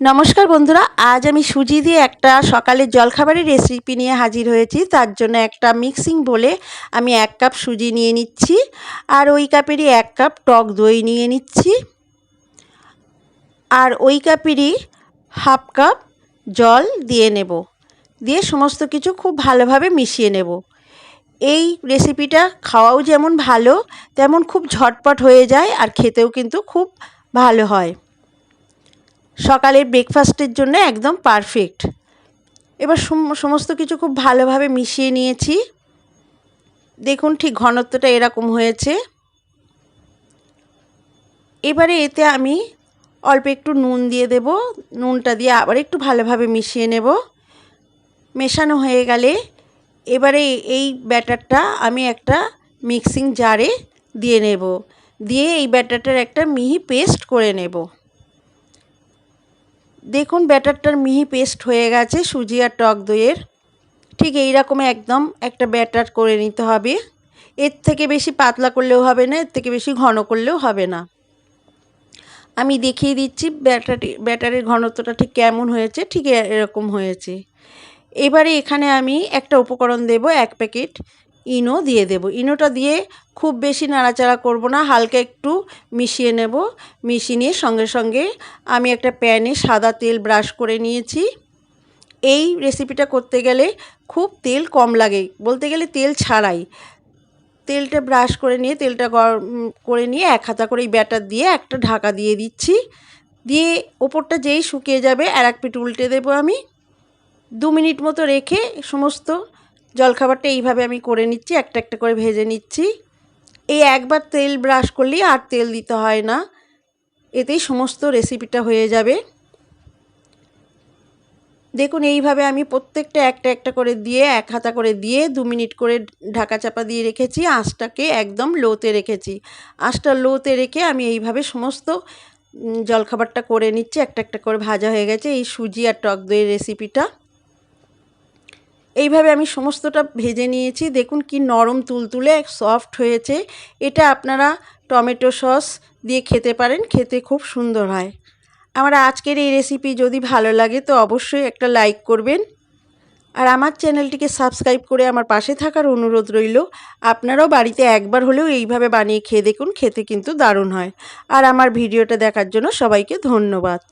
নমস্কার বন্ধুরা, আজ আমি সুজি দিয়ে একটা সকালের জলখাবারের রেসিপি নিয়ে হাজির হয়েছি। তার জন্য একটা মিক্সিং বলে আমি এক কাপ সুজি নিয়ে নিচ্ছি আর ওই কাপেরই এক কাপ টক দই নিয়ে নিচ্ছি। আর ওই কাপেরই হাফ কাপ জল দিয়ে নেব। দিয়ে সমস্ত কিছু খুব ভালোভাবে মিশিয়ে নেব। এই রেসিপিটা খাওয়াও যেমন ভালো, তেমন খুব ঝটপট হয়ে যায় আর খেতেও কিন্তু খুব ভালো হয়। সকালের ব্রেকফাস্টের জন্য একদম পারফেক্ট এবার সমস্ত কিছু খুব ভালোভাবে মিশিয়ে নিয়েছি। দেখুন ঠিক ঘনত্বটা এরকম হয়েছে। এবারে এতে আমি অল্প একটু নুন দিয়ে দেব। নুনটা দিয়ে আবার একটু ভালোভাবে মিশিয়ে নেব। মেশানো হয়ে গেলে এবারে এই ব্যাটারটা আমি একটা মিক্সিং জারে দিয়ে নেব। দিয়ে এই ব্যাটারটার একটা মিহি পেস্ট করে নেব। দেখুন, ব্যাটারটার মিহি পেস্ট হয়ে গেছে, সুজি আর টক দইয়ের। ঠিক এই রকম একদম একটা ব্যাটার করে নিতে হবে। এর থেকে বেশি পাতলা করলেও হবে না, এর থেকে বেশি ঘন করলেও হবে না। আমি দেখিয়ে দিচ্ছি ব্যাটারটি, ব্যাটারের ঘনত্বটা ঠিক কেমন হয়েছে, ঠিক এরকম হয়েছে। এবারে এখানে আমি একটা উপকরণ দেব, এক প্যাকেট ইনো দিয়ে দেব। ইনোটা দিয়ে খুব বেশি নাড়াচাড়া করব না, হালকা একটু মিশিয়ে নেব। মিশিয়ে নিয়ে সঙ্গে সঙ্গে আমি একটা প্যানে সাদা তেল ব্রাশ করে নিয়েছি। এই রেসিপিটা করতে গেলে খুব তেল কম লাগে, বলতে গেলে তেল ছাড়াই। তেলটা ব্রাশ করে নিয়ে, তেলটা গরম করে নিয়ে এক হাতা করে এই ব্যাটার দিয়ে একটা ঢাকা দিয়ে দিচ্ছি। দিয়ে ওপরটা যেই শুকিয়ে যাবে, আর এক পিঠ উল্টে দেবো আমি। দু মিনিট মতো রেখে সমস্ত জলখাবারটা এইভাবে আমি করে নিচ্ছি, একটা একটা করে ভেজে নিচ্ছি। এই একবার তেল ব্রাশ করলেই আর তেল দিতে হয় না। এতেই সমস্ত রেসিপিটা হয়ে যাবে। দেখুন, এইভাবে আমি প্রত্যেকটা একটা একটা করে দিয়ে, এক হাতা করে দিয়ে, দু মিনিট করে ঢাকা চাপা দিয়ে রেখেছি, আঁচটাকে একদম লোতে রেখেছি। আঁচটা লোতে রেখে আমি এইভাবে সমস্ত জলখাবারটা করে নিচ্ছি, একটা একটা করে ভাজা হয়ে গেছে। এই সুজি আর টক দইয়ের রেসিপিটা এইভাবে আমি সমস্তটা ভেজে নিয়েছি। দেখুন কি নরম তুলতুলে সফট হয়েছে। এটা আপনারা টমেটো সস দিয়ে খেতে পারেন, খেতে খুব সুন্দর হয়। আমার আজকের এই রেসিপি যদি ভালো লাগে তো অবশ্যই একটা লাইক করবেন। আর আমার চ্যানেলটিকে সাবস্ক্রাইব করে আমার পাশে থাকার অনুরোধ রইল। আপনারাও বাড়িতে একবার হলেও এইভাবে বানিয়ে খেয়ে দেখুন, খেতে কিন্তু দারুণ হয়। আর আমার ভিডিওটা দেখার জন্য সবাইকে ধন্যবাদ।